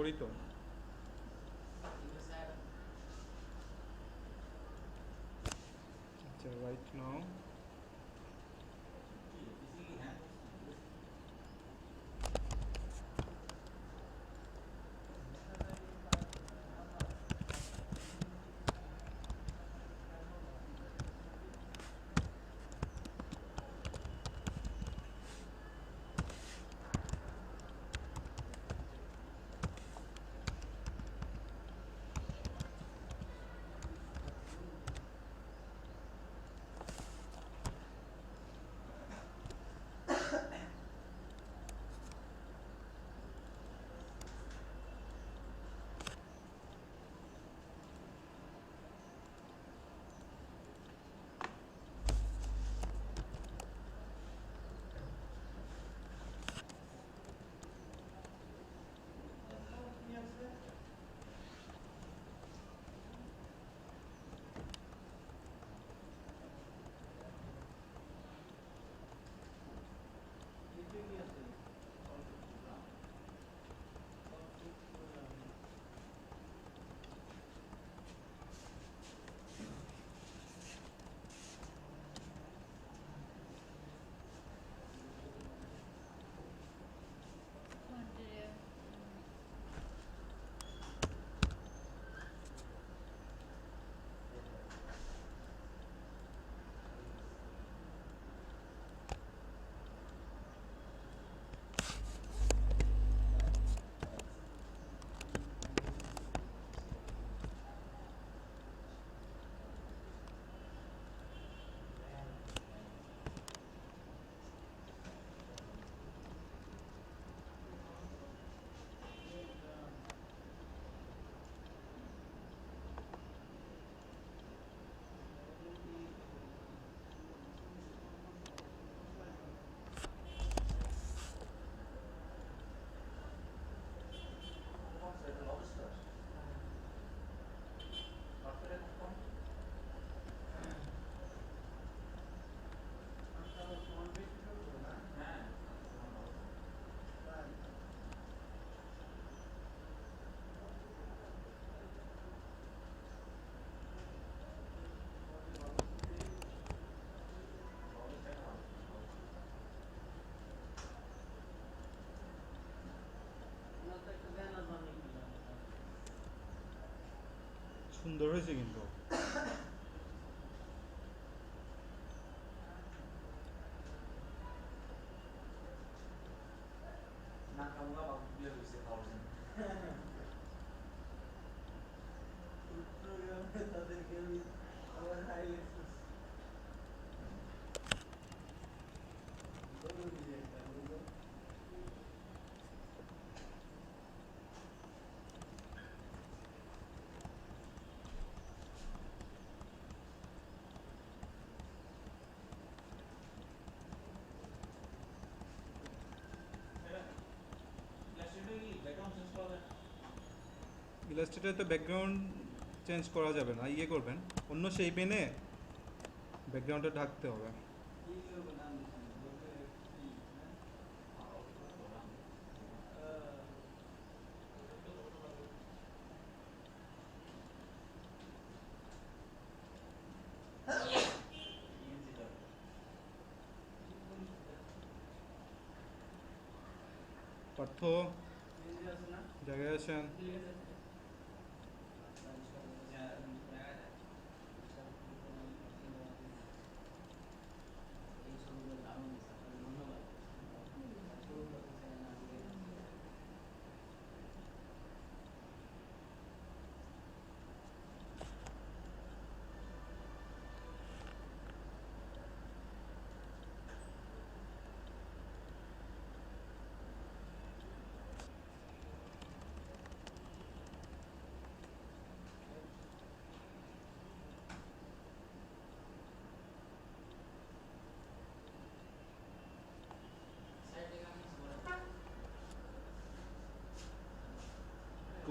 করি তো 순돌 회색인 거. 난 경우가 막 밀려고 있어요, 가오진. 프로그램을 다들 그런 사이에 ইলাস্ট্রেটরে তো ব্যাকগ্রাউন্ড চেঞ্জ করা যাবে না ইয়ে করবেন। অন্য সেই পেনে ব্যাকগ্রাউন্ডটা ঢাকতে হবে। পার্থ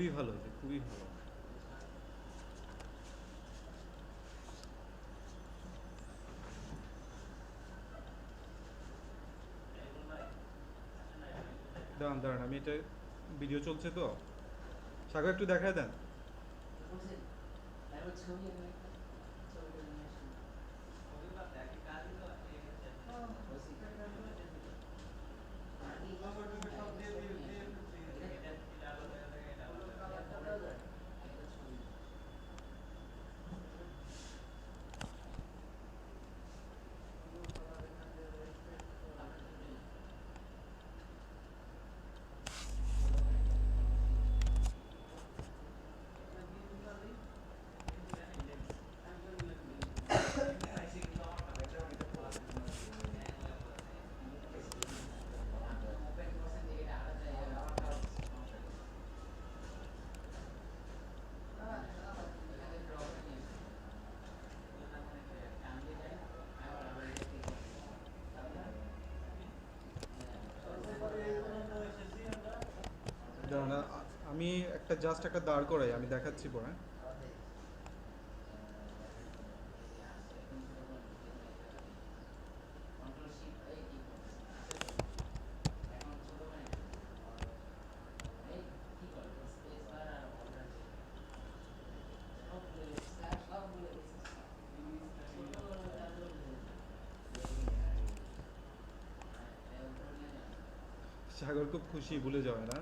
খুবই ভালো হয়েছে খুবই ভালো। দাঁড়ান দাঁড়ান, আমি এটা ভিডিও চলছে তো? সাগর, একটু দেখা দেন। আমি একটা জাস্ট একটা দাঁড় করাই, আমি দেখাচ্ছি পরে। সাগর খুব খুশি, ভুলে যাবে না।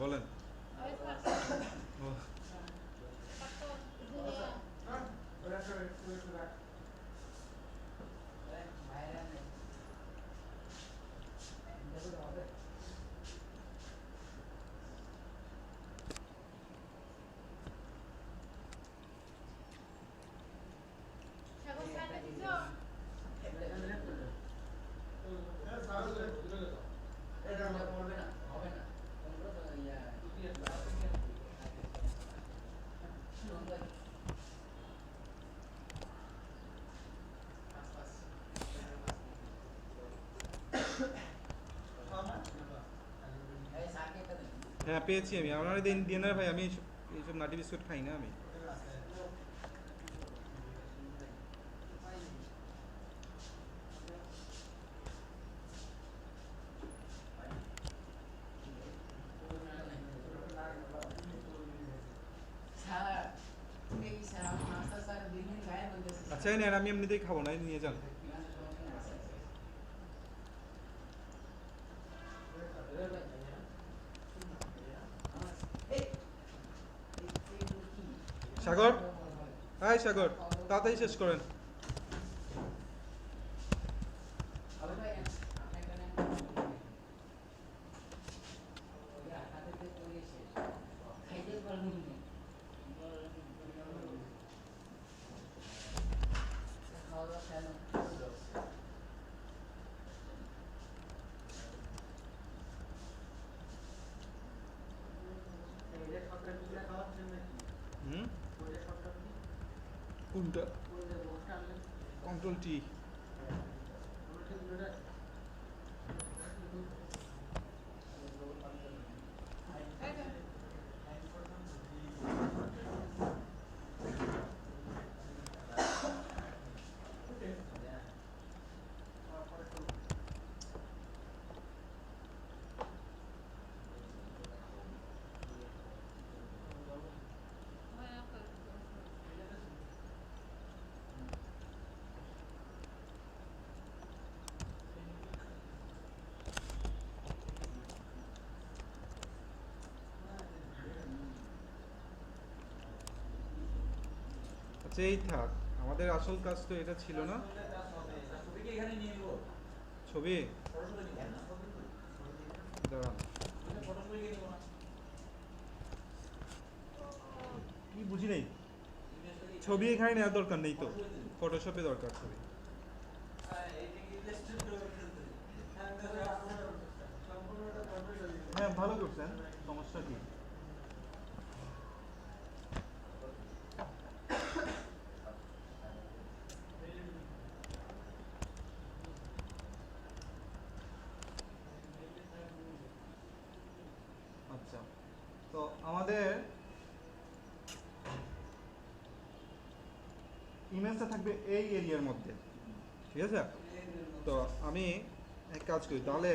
বলেন হ্যাঁ পেয়েছি আমি। আমার দিন দিন ভাই আমি এইসব নাটি বিস্কুট খাই না আমি। আচ্ছা নেন আমি এমনিতেই খাব না নিয়ে যান। সাগর তাড়াতাড়ি শেষ করেন। কন্ট্রোল টি ওটা ঠিক ওটা এই থাক আমাদের আসল কাজ তো এটা ছিল না। ছবি? দাঁড়ান। কি বুঝি নেই? ছবি এখানে নেওয়ার দরকার নেই তো। ফটোশপে দরকার ছবি। হ্যাঁ ভালো করছেন। সমস্যা কি আচ্ছা তো আমাদের ইমেজটা থাকবে এই এরিয়ার মধ্যে, ঠিক আছে? তো আমি এক কাজ করি, তাহলে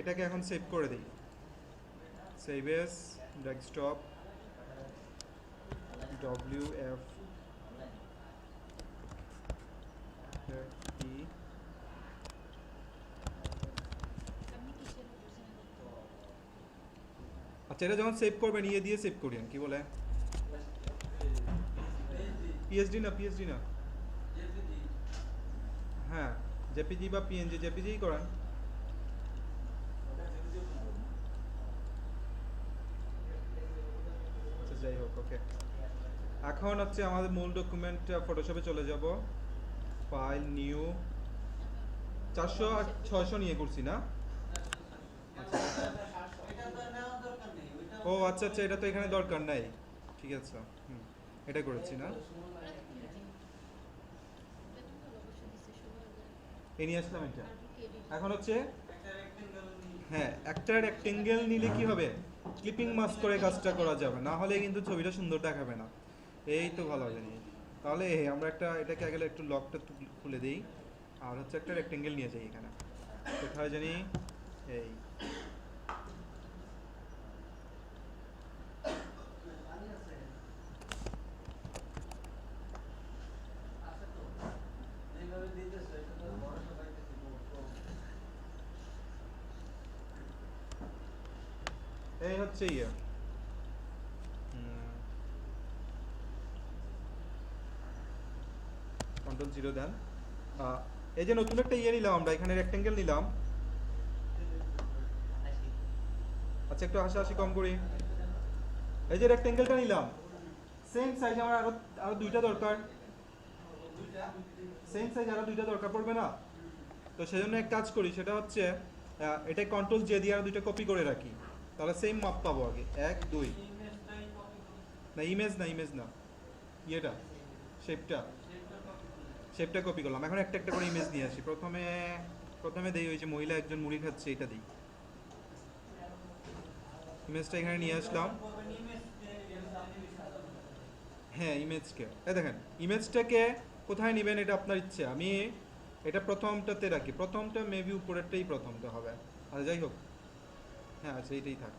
এটাকে এখন সেভ করে দিই। Save as desktop W F E আচ্ছা এটা যখন সেভ করবেন ইয়ে দিয়ে সেভ করিয়েন কি বলে? পিএইচডি না পিএইচডি না? হ্যাঁ জেপিজি বা পিএনজি, জেপিজিই করেন। আচ্ছা যাই হোক, ওকে। এখন হচ্ছে আমাদের মূল ডকুমেন্ট ফটোশপে চলে যাব। ফাইল নিউ চারশো আর ছয়শো নিয়ে করছি, না? ও আচ্ছা আচ্ছা এটা তো এখানে দরকার নাই। ঠিক আছে, হুম, এটা করেছি, না? এ নিয়ে আসলাম এটা। এখন হচ্ছে হ্যাঁ একটা রেক্টেঙ্গেল নিলে কি হবে? ক্লিপিং মাস্ক করে কাজটা করা যাবে। না হলে কিন্তু ছবিটা সুন্দর দেখাবে না। এই তো ভালো হবে নিয়ে। তাহলে আমরা একটা, এটাকে আগে একটু লকটা খুলে দিই। আর হচ্ছে একটা রেক্টেঙ্গেল নিয়ে যাই এখানে। কোথায় জানি? এই। এই হচ্ছে ইয়ে। কন্ট্রোল জিরো দেন। এই যে নতুন একটা ইয়ে নিলাম আমরা এখানে রেক্টেঙ্গেল নিলাম। আচ্ছা একটু হাসাহাসি কম করি। এই যে রেক্টেঙ্গেলটা নিলাম। সেম সাইজ আমার আরও আরও দুইটা দরকার। সেম সাইজ আরও দুইটা দরকার, পড়বে না? তো সেজন্য এক কাজ করি, সেটা হচ্ছে এটা কন্ট্রোল জে দিয়ে আরও দুইটা কপি করে রাখি। তাহলে সেম মাপ পাবো আগে। এক, দুই। না ইমেজ না ইমেজ না। ইয়েটা শেপটা শেপটা কপি করলাম। এখন একটা একটা করে ইমেজ নিয়ে আসি। প্রথমে প্রথমে দেই ওই যে মহিলা একজন মুড়ি খাচ্ছে এটা দিই। ইমেজটা এখানে নিয়ে আসলাম। হ্যাঁ ইমেজকে এই দেখেন ইমেজটাকে কোথায় নেবেন এটা আপনার ইচ্ছে? আমি এটা প্রথমটাতে রাখি। প্রথমটা মেবি উপরেরটাই প্রথমটা হবে। আর যাই হোক। হ্যাঁ আচ্ছা এইটাই থাক।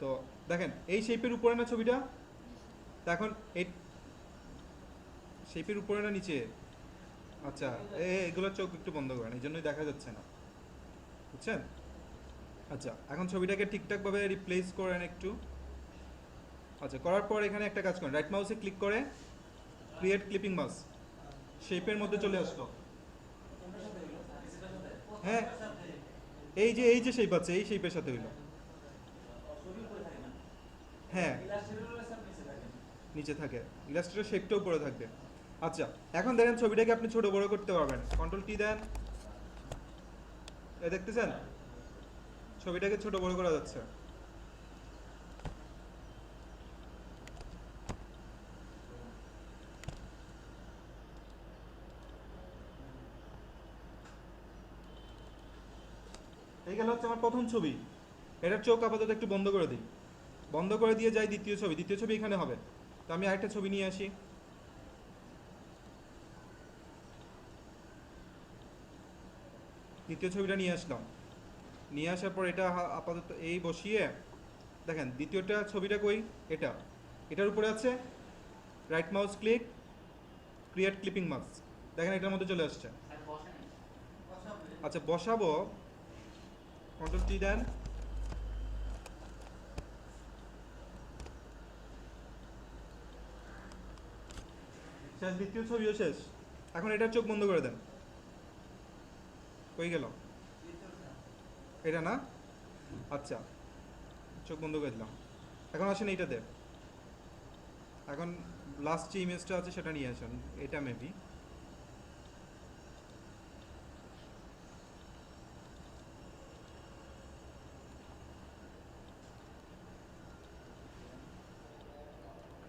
তো দেখেন, এই শেপের উপরে না ছবিটা? এখন এই শেপের উপরে না নিচে? আচ্ছা এগুলো চোখ একটু বন্ধ করেন, এই জন্যই দেখা যাচ্ছে না। বুঝছেন? আচ্ছা এখন ছবিটাকে ঠিকঠাকভাবে রিপ্লেস করেন একটু। আচ্ছা করার পর এখানে একটা কাজ করেন রাইট মাউসে ক্লিক করে ক্রিয়েট ক্লিপিং মাস শেপের মধ্যে চলে আসলো। হ্যাঁ এই যে এই যে শেপ আছে, এই শেপের সাথে হইল। হ্যাঁ। নিচে থাকে। ইলাস্ট্রেটর শেপটা পরে থাকবে। আচ্ছা এখন দেখেন ছবিটাকে আপনি ছোট বড় করতে পারবেন। কন্ট্রোল টি দেন। এ দেখতেছেন? ছবিটাকে ছোট বড় করা যাচ্ছে। এই গেল হচ্ছে আমার প্রথম ছবি। এটার চোখ আপাতত একটু বন্ধ করে দিই। বন্ধ করে দিয়ে যাই দ্বিতীয় ছবি। দ্বিতীয় ছবি এখানে হবে। তো আমি আরেকটা ছবি নিয়ে আসি। দ্বিতীয় ছবিটা নিয়ে আসলাম। নিয়ে আসার পর এটা আপাতত এই বসিয়ে দেখেন দ্বিতীয়টা ছবিটা কই? এটা। এটার উপরে আছে right mouse click create clipping mask দেখেন এটার মধ্যে চলে আসছে। আচ্ছা বসাবো। কন্ট্রোল টি দেন। শেষ, দ্বিতীয় ছবিও শেষ। এখন এটার চোখ বন্ধ করে দেন। কই গেল? এটা না? আচ্ছা চোখ বন্ধ করে দিলাম। এখন আসেন এইটাতে। এখন লাস্ট যে ইমেজটা আছে সেটা নিয়ে আসেন। এটা মেবি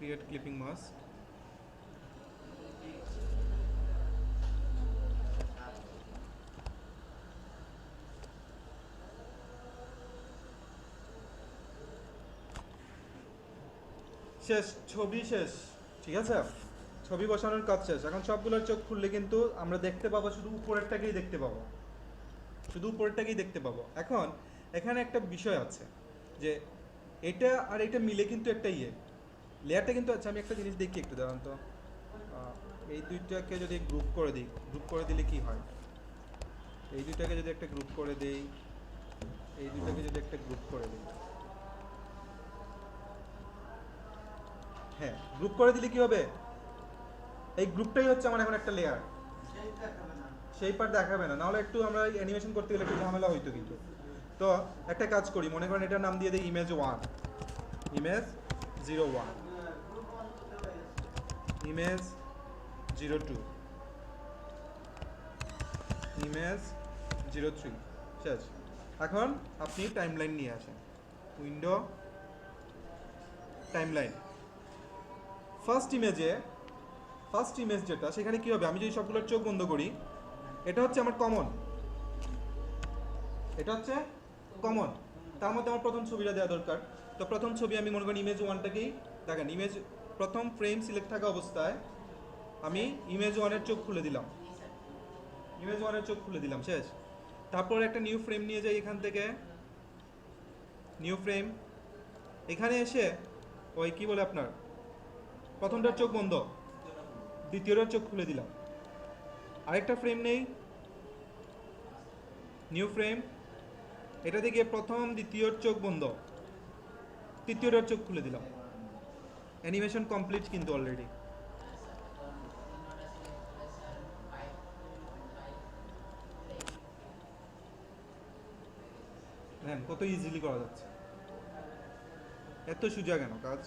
create clipping mask শেষ, ছবি শেষ, ঠিক আছে? ছবি বসানোর কাজ শেষ। এখন সবগুলোর চোখ খুললে কিন্তু আমরা দেখতে পাবো, শুধু উপরেরটাকেই দেখতে পাবো। শুধু উপরেরটাকেই দেখতে পাবো। এখন এখানে একটা বিষয় আছে যে এটা আর এটা মিলে কিন্তু একটা ইয়ে। লেয়ারটা কিন্তু আচ্ছা আমি একটা জিনিস দেখি একটু, দাঁড়ান তো। এই দুইটাকে যদি গ্রুপ করে দিই গ্রুপ করে দিলে কি হয়? এই দুইটাকে যদি একটা গ্রুপ করে দেই, এই দুইটাকে যদি একটা গ্রুপ করে দিই। হ্যাঁ গ্রুপ করে দিলে কি হবে? এই গ্রুপটাই হচ্ছে আমার এখন একটা লেয়ার সেই পার্ট দেখাবে না। নাহলে একটু আমরা অ্যানিমেশন করতে গেলে একটু ঝামেলা হইতো কিন্তু। তো একটা কাজ করি, মনে করেন এটার নাম দিয়ে দিই image one image zero one image zero two image zero three শেষ। এখন আপনি টাইমলাইন নিয়ে আসেন। উইন্ডো টাইমলাইন ফার্স্ট ইমেজে ফার্স্ট ইমেজ যেটা, সেখানে কি হবে? আমি যদি সবগুলোর চোখ বন্ধ করি, এটা হচ্ছে আমার কমন এটা হচ্ছে কমন তার মধ্যে আমার প্রথম ছবিটা দেওয়া দরকার। তো প্রথম ছবি আমি মনে করি ইমেজ ওয়ানটাকেই দেখেন। ইমেজ প্রথম ফ্রেম সিলেক্ট থাকা অবস্থায় আমি ইমেজ ওয়ানের চোখ খুলে দিলাম। ইমেজ ওয়ানের চোখ খুলে দিলাম, শেষ। তারপর একটা নিউ ফ্রেম নিয়ে যাই এখান থেকে। নিউ ফ্রেম এখানে এসে, ওই কি বলে আপনার? প্রথমটার চোখ বন্ধ দ্বিতীয়টার চোখ খুলে দিলাম। আরেকটা ফ্রেম নেই নিউ ফ্রেম এটা থেকে প্রথম, দ্বিতীয়র চোখ বন্ধ তৃতীয়টার চোখ খুলে দিলাম। অ্যানিমেশন কমপ্লিট কিন্তু অলরেডি কত ইজিলি করা যাচ্ছে? এত সোজা কেন কাজ?